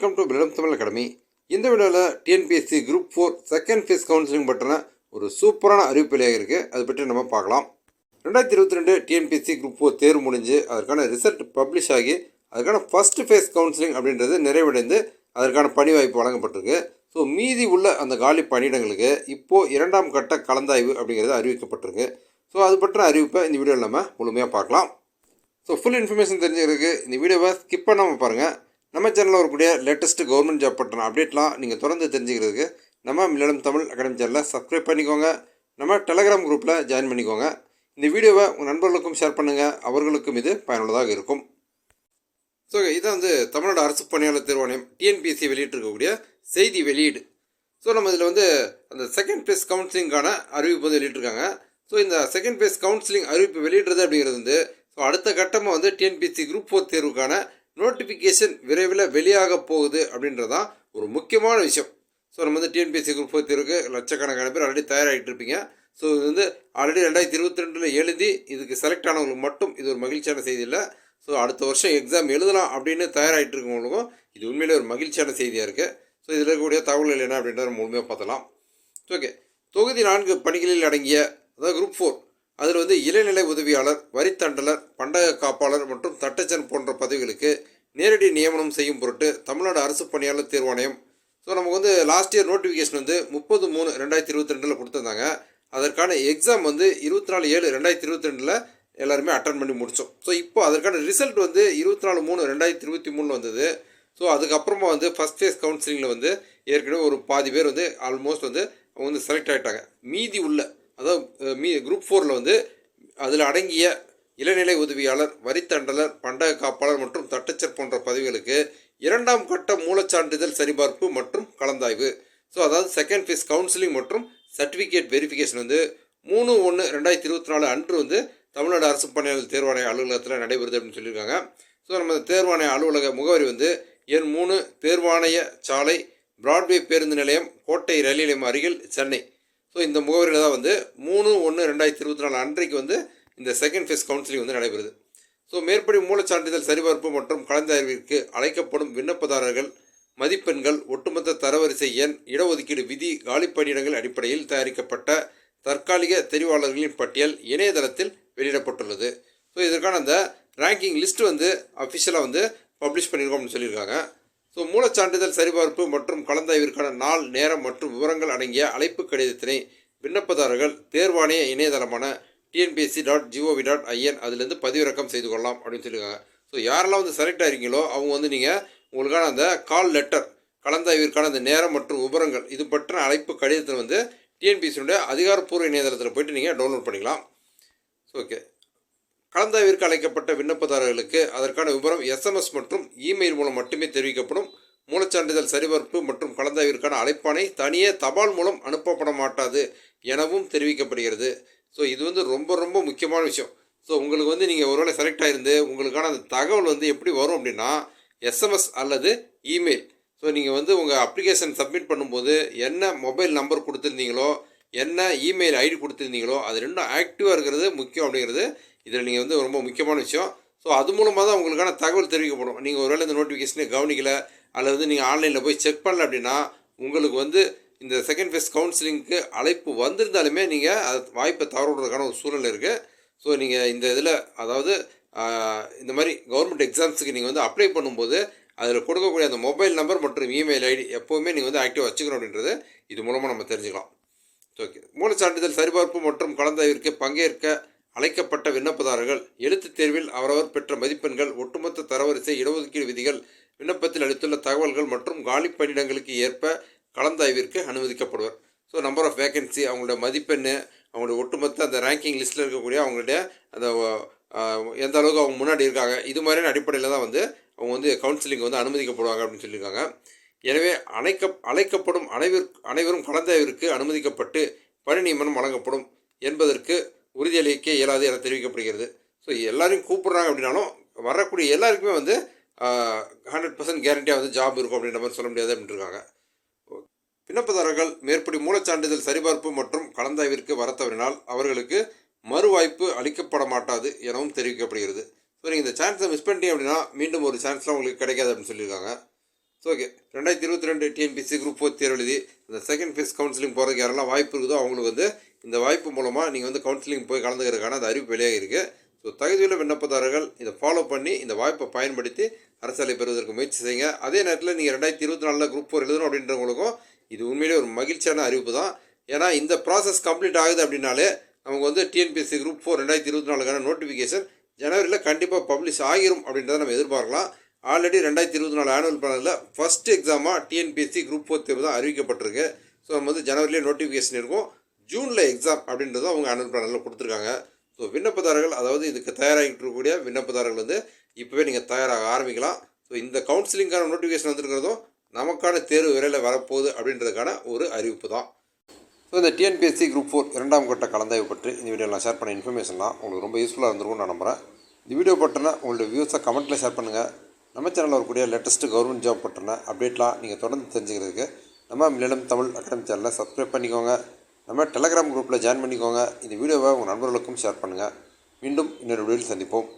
Welcome to பிரிடம் Tamil academy இந்த வீடியோவில் TNPSC group four second phase counselling பற்றின ஒரு சூப்பரான அறிவிப்பு வெளியாக இருக்குது அதை பற்றி நம்ம பார்க்கலாம். ரெண்டாயிரத்தி இருபத்தி ரெண்டு டிஎன்பிஎஸ்சி குரூப் ஃபோர் தேர்வு முடிஞ்சு அதற்கான ரிசல்ட் பப்ளிஷ் ஆகி அதுக்கான ஃபஸ்ட் ஃபேஸ் கவுன்சிலிங் அப்படின்றது நிறைவடைந்து அதற்கான பணி வாய்ப்பு வழங்கப்பட்டிருக்கு. ஸோ மீதி உள்ள அந்த காலி பணியிடங்களுக்கு இப்போது இரண்டாம் கட்ட கலந்தாய்வு அப்படிங்கிறது அறிவிக்கப்பட்டிருக்கு. ஸோ அது பற்றின அறிவிப்பை இந்த வீடியோவில் நம்ம முழுமையாக பார்க்கலாம். ஸோ ஃபுல் இன்ஃபர்மேஷன் தெரிஞ்சுக்கிறதுக்கு இந்த வீடியோவை ஸ்கிப் பண்ணாமல் பாருங்கள் நம்ம சேனலில் வரக்கூடிய லேட்டஸ்ட் கவர்மெண்ட் ஜாப் பற்றின அப்டேட்லாம் நீங்கள் தொடர்ந்து தெரிஞ்சுக்கிறதுக்கு நம்ம மில்லம் தமிழ் அகாடமி சேனலை சப்ஸ்கிரைப் பண்ணிக்கோங்க. நம்ம டெலகிராம் குரூப்பில் ஜாயின் பண்ணிக்கோங்க. இந்த வீடியோவை உங்கள் நண்பர்களுக்கும் ஷேர் பண்ணுங்கள் அவர்களுக்கும் இது பயனுள்ளதாக இருக்கும். ஸோ இதான் வந்து தமிழ்நாடு அரசு பணியாளர் தேர்வாணையம் டிஎன்பிஎஸ்சி வெளியிட்டிருக்கக்கூடிய செய்தி வெளியீடு. ஸோ நம்ம இதில் வந்து அந்த செகண்ட் ஃபேஸ் கவுன்சிலிங்கான அறிவிப்பு வந்து வெளியிட்டிருக்காங்க. ஸோ இந்த செகண்ட் ஃபேஸ் கவுன்சிலிங் அறிவிப்பு வெளியிடுறது அப்படிங்கிறது வந்து ஸோ அடுத்த கட்டமாக வந்து டிஎன்பிஎஸ்சி குரூப் ஃபோர் தேர்வுக்கான நோட்டிஃபிகேஷன் விரைவில் வெளியாக போகுது அப்படின்றதான் ஒரு முக்கியமான விஷயம். ஸோ நம்ம வந்து டிஎன்பிஎஸ்சி குரூப் ஃபோர் தேர்வுக்கு லட்சக்கணக்கான பேர் ஆல்ரெடி தயாராகிட்டு இருப்பீங்க. ஸோ இது வந்து ஆல்ரெடி ரெண்டாயிரத்தி இருபத்தி ரெண்டில் எழுதி இதுக்கு செலக்ட் ஆனவங்களுக்கு மட்டும் இது ஒரு மகிழ்ச்சியான செய்தி இல்லை. ஸோ அடுத்த வருஷம் எக்ஸாம் எழுதலாம் அப்படின்னு தயாராகிட்டு இருக்கவங்களுக்கும் இது உண்மையிலே ஒரு மகிழ்ச்சியான செய்தியாக இருக்குது ஸோ இதில் இருக்கக்கூடிய தகவல்கள் என்ன அப்படின்றத முழுமையாக பார்த்தலாம் ஓகே தொகுதி நான்கு பணிகளில் அடங்கிய அதாவது குரூப் ஃபோர் அதில் வந்து இளநிலை உதவியாளர் வரித்தண்டலர் பண்டக காப்பாளர் மற்றும் தட்டச்சன் போன்ற பதவிகளுக்கு நேரடி நியமனம் செய்யும் பொருட்டு தமிழ்நாடு அரசு பணியாளர் தேர்வாணையம். ஸோ நமக்கு வந்து லாஸ்ட் இயர் நோட்டிஃபிகேஷன் வந்து முப்பது மூணு ரெண்டாயிரத்தி இருபத்தி ரெண்டில் கொடுத்துருந்தாங்க. அதற்கான எக்ஸாம் வந்து இருபத்தி நாலு ஏழு ரெண்டாயிரத்தி இருபத்தி ரெண்டில் எல்லாருமே அட்டன் பண்ணி முடித்தோம் ஸோ இப்போ அதற்கான ரிசல்ட் வந்து இருபத்தி நாலு மூணு ரெண்டாயிரத்தி இருபத்தி மூணில் வந்தது. ஸோ அதுக்கப்புறமா வந்து ஃபஸ்ட் ஃபேஸ் கவுன்சிலிங்கில் வந்து ஏற்கனவே ஒரு பாதி பேர் வந்து ஆல்மோஸ்ட் வந்து அவங்க வந்து செலக்ட் ஆகிட்டாங்க மீதி உள்ள மீ குரூப் ஃபோரில் வந்து அதில் அடங்கிய இளநிலை உதவியாளர் வரித்தண்டலர் பண்டக காப்பாளர் மற்றும் தட்டச்சர் போன்ற பதவிகளுக்கு இரண்டாம் கட்ட மூலச்சான்றிதழ் சரிபார்ப்பு மற்றும் கலந்தாய்வு. ஸோ அதாவது செகண்ட் ஃபேஸ் கவுன்சிலிங் மற்றும் சர்டிஃபிகேட் வெரிஃபிகேஷன் வந்து மூணு ஒன்று ரெண்டாயிரத்தி இருபத்தி நாலு அன்று வந்து தமிழ்நாடு அரசு பணியாளர் தேர்வாணைய அலுவலகத்தில் நடைபெறுது அப்படின்னு சொல்லியிருக்காங்க. ஸோ நம்ம தேர்வாணைய அலுவலக முகவரி வந்து எண் மூணு தேர்வாணைய சாலை பிராட்வே பேருந்து நிலையம் கோட்டை ரயில் நிலையம் அருகில் சென்னை. ஸோ இந்த முகவரியில் தான் வந்து மூணு ஒன்று ரெண்டாயிரத்தி இருபத்தி நாலு அன்றைக்கு வந்து இந்த செகண்ட் ஃபேஸ் கவுன்சிலிங் வந்து நடைபெறுது. ஸோ மேற்படி மூலச்சான்றிதழ் சரிபார்ப்பு மற்றும் கலந்தாய்விற்கு அழைக்கப்படும் விண்ணப்பதாரர்கள் மதிப்பெண்கள் ஒட்டுமொத்த தரவரிசை எண் இடஒதுக்கீடு விதி காலிப்பணியிடங்கள் அடிப்படையில் தயாரிக்கப்பட்ட தற்காலிக தெரிவாளர்களின் பட்டியல் இணையதளத்தில் வெளியிடப்பட்டுள்ளது. ஸோ இதற்கான அந்த ரேங்கிங் லிஸ்ட் வந்து அஃபிஷியலாக வந்து பப்ளிஷ் பண்ணியிருக்கோம் அப்படின்னு சொல்லியிருக்காங்க. ஸோ மூலச்சான்றிதழ் சரிபார்ப்பு மற்றும் கலந்தாய்விற்கான நாள் நேரம் மற்றும் விவரங்கள் அடங்கிய அழைப்பு கடிதத்தினை விண்ணப்பதாரர்கள் தேர்வாணைய இணையதளமான TNPSC dot GOV dot IN அதுலேருந்து பதிவிறக்கம் செய்து கொள்ளலாம் அப்படின்னு சொல்லியிருக்காங்க. ஸோ யாரெல்லாம் வந்து செலக்ட் ஆகிறீங்களோ அவங்க வந்து நீங்கள் உங்களுக்கான அந்த கால் லெட்டர் கலந்தாய்விற்கான அந்த நேரம் மற்றும் விவரங்கள் இது பற்றின அழைப்பு கடிதத்தை வந்து டிஎன்பிஎஸ்சியுடைய அதிகாரப்பூர்வ இணையதளத்தில் போயிட்டு நீங்கள் டவுன்லோட் பண்ணிக்கலாம். ஓகே கலந்தாய்விற்கு அழைக்கப்பட்ட விண்ணப்பதாரர்களுக்கு அதற்கான விவரம் எஸ்எம்எஸ் மற்றும் இமெயில் மூலம் மட்டுமே தெரிவிக்கப்படும். மூலச்சான்றிதழ் சரிபார்ப்பு மற்றும் கலந்தாய்விற்கான அழைப்பானை தனியே தபால் மூலம் அனுப்பப்பட மாட்டாது எனவும் தெரிவிக்கப்படுகிறது. ஸோ இது வந்து ரொம்ப ரொம்ப முக்கியமான விஷயம். ஸோ உங்களுக்கு வந்து நீங்கள் ஒருவேளை செலக்ட் ஆகிருந்து உங்களுக்கான அந்த தகவல் வந்து எப்படி வரும் அப்படின்னா எஸ்எம்எஸ் அல்லது இமெயில் ஸோ நீங்கள் வந்து உங்கள் அப்ளிகேஷன் சப்மிட் பண்ணும்போது என்ன மொபைல் நம்பர் கொடுத்துருந்தீங்களோ என்ன இமெயில் ஐடி கொடுத்துருந்தீங்களோ அது ரெண்டும் ஆக்டிவாக இருக்கிறது முக்கியம் அப்படிங்கிறது இதில் நீங்கள் வந்து ரொம்ப முக்கியமான விஷயம். ஸோ அது மூலமாக தான் உங்களுக்கான தகவல் தெரிவிக்கப்படும். நீங்கள் ஒருவேளை இந்த நோட்டிஃபிகேஷனை கவனிக்கல அல்லது வந்து நீங்கள் ஆன்லைனில் போய் செக் பண்ணல அப்படின்னா உங்களுக்கு வந்து இந்த செகண்ட் ஃபேஸ் கவுன்சிலிங்க்கு அழைப்பு வந்திருந்தாலுமே நீங்கள் அது வாய்ப்பை தவற விடுறதுக்கான ஒரு சூழல் இருக்குது ஸோ நீங்கள் இந்த இதில் அதாவது இந்த மாதிரி கவர்மெண்ட் எக்ஸாம்ஸுக்கு நீங்கள் வந்து அப்ளை பண்ணும்போது அதில் கொடுக்கக்கூடிய அந்த மொபைல் நம்பர் மற்றும் இமெயில் ஐடி எப்போவுமே நீங்கள் வந்து ஆக்டிவ் வச்சுக்கணும் அப்படின்றது இது மூலமாக நம்ம தெரிஞ்சுக்கலாம். ஓகே மூலச்சான்றிதழ் சரிபார்ப்பு மற்றும் கலந்தாய்விற்கு பங்கேற்க அழைக்கப்பட்ட விண்ணப்பதாரர்கள். எழுத்துத் தேர்வில் அவரவர் பெற்ற மதிப்பெண்கள் ஒட்டுமொத்த தரவரிசை இடஒதுக்கீடு விதிகள் விண்ணப்பத்தில் அளித்துள்ள தகவல்கள் மற்றும் காலி பணியிடங்களுக்கு ஏற்ப கலந்தாய்விற்கு அனுமதிக்கப்படுவர். ஸோ நம்பர் ஆஃப் வேகன்சி அவங்களோட மதிப்பெண் அவங்களுடைய ஒட்டுமொத்த அந்த ரேங்கிங் லிஸ்ட்டில் இருக்கக்கூடிய அவங்களுடைய அந்த எந்த அளவுக்கு அவங்க முன்னாடி இருக்காங்க இது மாதிரியான அடிப்படையில் தான் வந்து அவங்க வந்து கவுன்சிலிங் வந்து அனுமதிக்கப்படுவாங்க அப்படின்னு சொல்லியிருக்காங்க. எனவே அழைக்க அழைக்கப்படும் அனைவர் அனைவரும் கலந்தாய்விற்கு அனுமதிக்கப்பட்டு பணி நியமனம் வழங்கப்படும் என்பதற்கு உறுதியளிக்க இயலாது என தெரிவிக்கப்படுகிறது. ஸோ எல்லாரையும் கூப்பிட்றாங்க அப்படின்னாலும் வரக்கூடிய எல்லாருக்குமே வந்து ஹண்ட்ரட் பர்சன்ட் கேரண்டியாக வந்து ஜாப் இருக்கும் அப்படின்ற மாதிரி சொல்ல முடியாது அப்படின்ட்டு இருக்காங்க. விண்ணப்பதாரர்கள் மேற்படி மூலச்சான்றிதழ் சரிபார்ப்பு மற்றும் கலந்தாய்விற்கு வர தவறினால் அவர்களுக்கு மறுவாய்ப்பு அளிக்கப்பட மாட்டாது எனவும் தெரிவிக்கப்படுகிறது. ஸோ நீங்கள் இந்த சான்ஸை மிஸ் பண்ணிட்டீங்க அப்படின்னா மீண்டும் ஒரு சான்ஸ்லாம் உங்களுக்கு கிடைக்காது அப்படின்னு சொல்லியிருக்காங்க. ஸோ ஓகே ரெண்டாயிரத்தி இருபத்தி ரெண்டு டிஎன்பிசி குரூப் ஃபோர் தேர்வு எழுதி இந்த செகண்ட் ஃபேஸ் கவுன்சிலிங் போகிறதுக்கு யாரெல்லாம் வாய்ப்பு இருக்குதோ அவங்களுக்கு வந்து இந்த வாய்ப்பு மூலமாக நீங்கள் வந்து கவுன்சிலிங் போய் கலந்துக்கிறதுக்கான அந்த அறிவிப்பு வெளியாக இருக்குது ஸோ தகுதியுள்ள விண்ணப்பதாரர்கள் இதை ஃபாலோ பண்ணி இந்த வாய்ப்பை பயன்படுத்தி அரசாலை பெறுவதற்கு முயற்சி செய்யுங்க. அதே நேரத்தில் நீங்கள் ரெண்டாயிரத்தி இருபத்தி நாலில் குரூப் ஃபோர் எழுதணும் அப்படின்றவங்களுக்கும் இது உண்மையிலே ஒரு மகிழ்ச்சியான அறிவிப்பு தான். ஏன்னா இந்த ப்ராசஸ் கம்ப்ளீட் ஆகுது அப்படின்னாலே நமக்கு வந்து டிஎன்பிஎஸ்சி குரூப் ஃபோர் ரெண்டாயிரத்தி இருபத்தி நாலுக்கான நோட்டிஃபிகேஷன் ஜனவரியில் கண்டிப்பாக பப்ளிஷ் ஆகிரும் அப்படின்றத நம்ம எதிர்பார்க்கலாம். ஆல்ரெடி ரெண்டாயிரத்தி இருபத்தி நாலு ஆனுவல் பிளானில் ஃபஸ்ட் எக்ஸாமாக டிஎன்பிஎஸ்சி குரூப் ஃபோர் தேர்வு தான் அறிவிக்கப்பட்டிருக்கு. ஸோ நம்ம வந்து ஜனவரிலேயே நோட்டிஃபிகேஷன் இருக்கும். ஜூனில் எக்ஸாம் அப்படின்றதும் அவங்க ஆனுவல் பிளானில் கொடுத்துருக்காங்க. ஸோ விண்ணப்பதாரர்கள் அதாவது இதுக்கு தயாராகிட்டு இருக்கக்கூடிய விண்ணப்பதாரர்கள் வந்து இப்போவே நீங்கள் தயாராக ஆரம்பிக்கலாம். ஸோ இந்த கவுன்சிலிங்கான நோட்டிஃபிகேஷன் வந்திருக்கிறதும் நமக்கான தேர்வு விரைவில் வரப்போகுது அப்படின்றதுக்கான ஒரு அறிவிப்பு தான். ஸோ இந்த டிஎன்பிஎஸ்சி குரூப் ஃபோர் இரண்டாம் கட்ட கலந்தாய்வு பற்றி இந்த வீடியோவில் நான் ஷேர் பண்ண இன்ஃபர்மேஷன்லாம் உங்களுக்கு ரொம்ப யூஸ்ஃபுல்லாக இருந்திருக்கும்னு நான் நம்புகிறேன் இந்த வீடியோ பட்டனை உங்களோட வியூஸை கமெண்ட்டில் ஷேர் பண்ணுங்கள் நம்ம சேனலில் வரக்கூடிய லேட்டஸ்ட்டு கவர்மெண்ட் ஜாப் பட்டனை அப்டேட்லாம் நீங்கள் தொடர்ந்து தெரிஞ்சுக்கிறதுக்கு நம்ம மில்லியம் தமிழ் அகாடமி சேனலை சப்ஸ்கிரைப் பண்ணிக்கோங்க. நம்ம டெலகிராம் குரூப்பில் ஜாயின் பண்ணிக்கோங்க. இந்த வீடியோவை உங்கள் நண்பர்களுக்கும் ஷேர் பண்ணுங்கள் மீண்டும் இன்னொரு வீடியோவில் சந்திப்போம்.